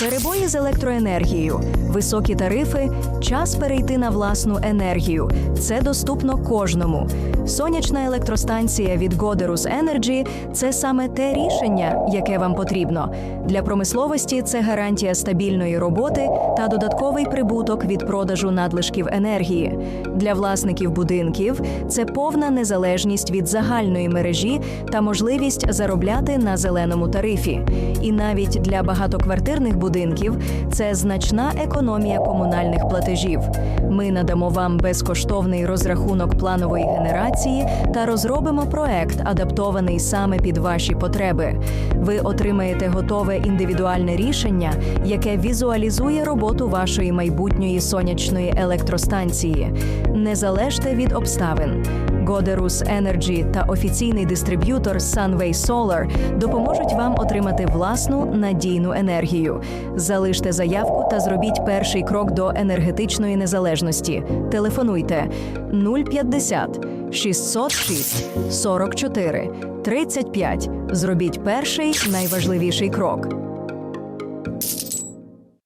Перебої з електроенергією, високі тарифи, час перейти на власну енергію. Це доступно кожному. Сонячна електростанція від Goderus Energy – це саме те рішення, яке вам потрібно. Для промисловості це гарантія стабільної роботи та додатковий прибуток від продажу надлишків енергії. Для власників будинків це повна незалежність від загальної мережі та можливість заробляти на зеленому тарифі. І навіть для багатоквартирних будинків це значна економія комунальних платежів. Ми надамо вам безкоштовний розрахунок планової генерації та розробимо проект, адаптований саме під ваші потреби. Ви отримаєте готове індивідуальне рішення, яке візуалізує роботу вашої майбутньої сонячної електростанції. Не залежте від обставин. Goderus Energy та офіційний дистриб'ютор Sunway Solar допоможуть вам отримати власну надійну енергію. Залиште заявку та зробіть перший крок до енергетичної незалежності. Телефонуйте 050 606 44 35. Зробіть перший найважливіший крок.